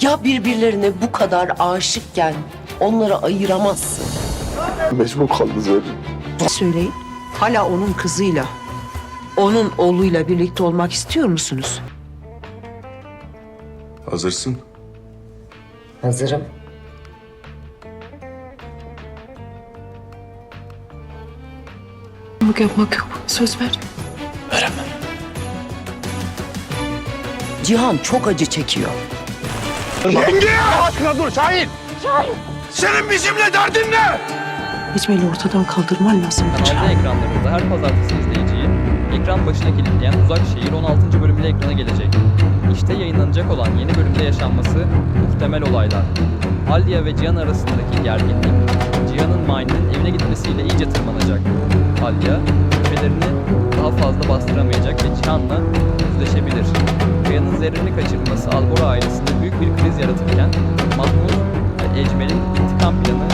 Ya birbirlerine bu kadar aşıkken onları ayıramazsın. Mecbur kaldı Zerrin. Söyleyin. Hala onun kızıyla, onun oğluyla birlikte olmak istiyor musunuz? Hazırsın. Hazırım. Yamuk yapmak yok. Söz ver. Cihan çok acı çekiyor. Hiç beni ortadan kaldırman lazım. Kanalda ekranlarında her pazartesi izleyiciyi ekran başına kilitleyen Uzak Şehir 16. bölümüyle ekrana gelecek. İşte yayınlanacak olan yeni bölümde yaşanması muhtemel olaylar. Alya ve Cihan arasındaki gerginlik, Cihan'ın Mine'ın evine gitmesiyle iyice tırmanacak. Alya, şüphelerini daha fazla bastıramayacak ve Cihan'la yüzleşebilir. Kaya'nın zerrini kaçırılması Albora ailesinde büyük It's hier.